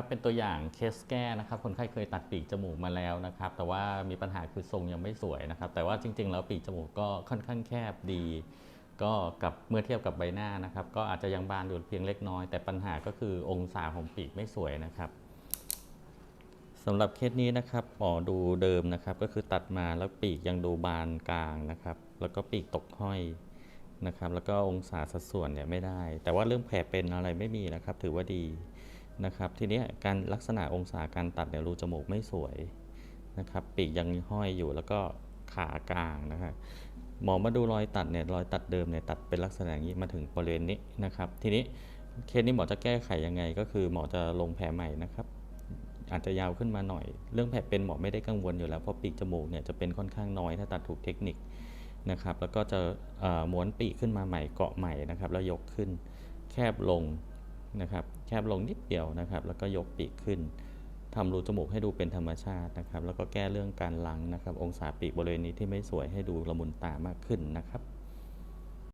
ครับเป็นตัวอย่างเคสแก้นะครับคนไข้เคยตัดปีกจมูกมาแล้วนะครับแต่ว่ามีปัญหาคือทรงยังไม่สวยนะครับแต่ว่าจริง ๆ แล้วปีกจมูกก็ค่อนข้างแคบดี ก็กับเมื่อเทียบกับใบหน้านะครับก็อาจจะยังบานอยู่เพียงเล็กน้อย แต่ปัญหาก็คือองศาของปีกไม่สวยนะครับสำหรับเคสนี้นะครับหมอดูเดิมนะครับก็คือตัดมาแล้วปีกยังดูบานกลางนะครับแล้วก็ปีกตกห้อยนะครับแล้วก็องศาสัดส่วนเนี่ยไม่ได้ แต่ว่าเรื่องแผลเป็นอะไรไม่มีนะครับ ถือว่าดี นะครับทีนี้การลักษณะองศาการตัดเนี่ยรูจมูกไม่สวยนะครับปีกยังห้อยอยู่แล้วก็ขากลางนะครับหมอมาดูรอยตัดเนี่ยรอยตัดเดิมเนี่ยตัดเป็นลักษณะอย่างนี้มาถึงบริเวณนี้นะครับทีนี้เคสนี้หมอจะแก้ไขยังไง ก็คือหมอจะลงแผลใหม่นะครับอาจจะยาวขึ้นมาหน่อย เรื่องแผลเป็นหมอไม่ได้กังวลอยู่แล้วเพราะปีกจมูกเนี่ยจะเป็นค่อนข้างน้อยถ้าตัดถูกเทคนิคนะครับแล้วก็จะม้วนปีกขึ้นมาใหม่เกาะใหม่นะครับแล้วยกขึ้นแคบลง นะครับ แคบลงนิดเดียวนะครับ แล้วก็ยกปีกขึ้นทำรูจมูกให้ดูเป็นธรรมชาตินะครับ แล้วก็แก้เรื่องการลังนะครับ องศาปีกบริเวณนี้ที่ไม่สวยให้ดูละมุนตามากขึ้นนะครับ